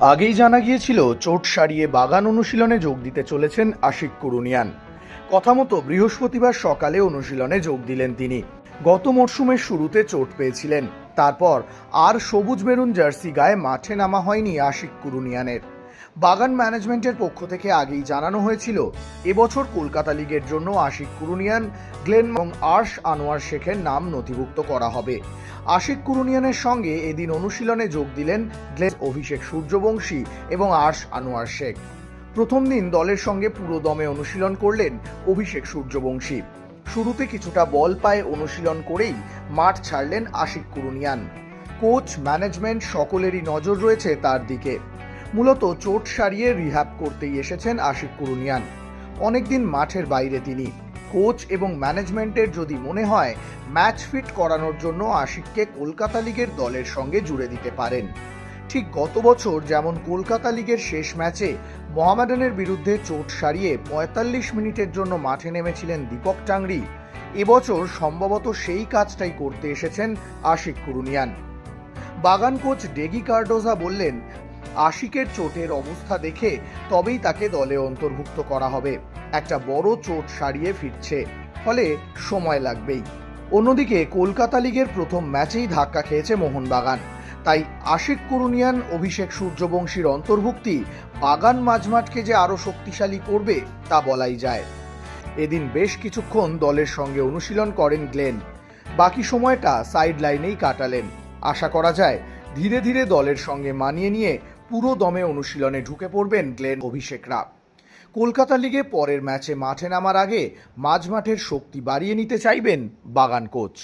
আগেই জানা গিয়েছিল, চোট সারিয়ে বাগান অনুশীলনে যোগ দিতে চলেছেন আশিক কুরুনিয়ান। কথা মতো বৃহস্পতিবার সকালে অনুশীলনে যোগ দিলেন তিনি। গত মরশুমের শুরুতে চোট পেয়েছিলেন। তারপর আর সবুজ মেরুন জার্সি গায়ে মাঠে নামা হয়নি আশিক কুরুনিয়ানের। বাগান ম্যানেজমেন্টের পক্ষ থেকে আগেই জানানো হয়েছিল, এবছর কলকাতা লিগের জন্য আশিক কুরুনিয়ান, গ্লেন এবং আর্শ আনোয়ার শেখের নাম নথিভুক্ত করা হবে। আশিক কুরুনিয়ানের সঙ্গে এদিন অনুশীলনে যোগ দিলেন গ্লেন, অভিষেক সূর্যবংশী এবং আর্শ আনোয়ার শেখ। প্রথম দিন দলের সঙ্গে পুরো দমে অনুশীলন করলেন অভিষেক সূর্যবংশী। শুরুতে কিছুটা বল পায়ে অনুশীলন করেই মাঠ ছাড়লেন আশিক কুরুনিয়ান। কোচ, ম্যানেজমেন্ট সকলেরই নজর রয়েছে তার দিকে। মূলত চোট সারিয়ে রিহ্যাব করতেই এসেছেন আশিক কুরুনিয়ান। অনেকদিন মাঠের বাইরে তিনি। কোচ এবং ম্যানেজমেন্টের যদি মনে হয়, ম্যাচ ফিট করানোর জন্য আশিককে কলকাতা লিগের দলের সঙ্গে জুড়ে দিতে পারেন। ঠিক গত বছর যেমন কলকাতা লিগের শেষ ম্যাচে মোহামেডানের বিরুদ্ধে চোট সারিয়ে পঁয়তাল্লিশ মিনিটের জন্য মাঠে নেমেছিলেন দীপক টাংরি এবছর সম্ভবত সেই কাজটাই করতে এসেছেন আশিক কুরুনিয়ান। বাগান কোচ ডেগি কার্ডোজা বললেন আশিকের চোটের অবস্থা দেখে তবেই তাকে দলে অন্তর্ভুক্ত করা হবে। একটা বড় চোট সারিয়ে ফিরছে, ফলে সময় লাগবেই। অন্যদিকে কলকাতা লিগের প্রথম ম্যাচেই ধাক্কা খেয়েছে মোহনবাগান। তাই আশিক কুরুনিয়ান, অভিষেক সূর্যবংশীর অন্তর্ভুক্তি বাগান মাঝমাঠকে যে আরও শক্তিশালী করবে তা বলাই যায়। এদিন বেশ কিছুক্ষণ দলের সঙ্গে অনুশীলন করেন গ্লেন। বাকি সময়টা সাইড লাইনেই কাটালেন। আশা করা যায়, ধীরে ধীরে দলের সঙ্গে মানিয়ে নিয়ে পুরো দমে অনুশীলনে ঢুকে পড়বেন গ্লেন অভিষেকরা কলকাতা লিগে পরের ম্যাচে মাঠে নামার আগে মাঝমাঠের শক্তি বাড়িয়ে নিতে চাইবেন বাগান কোচ।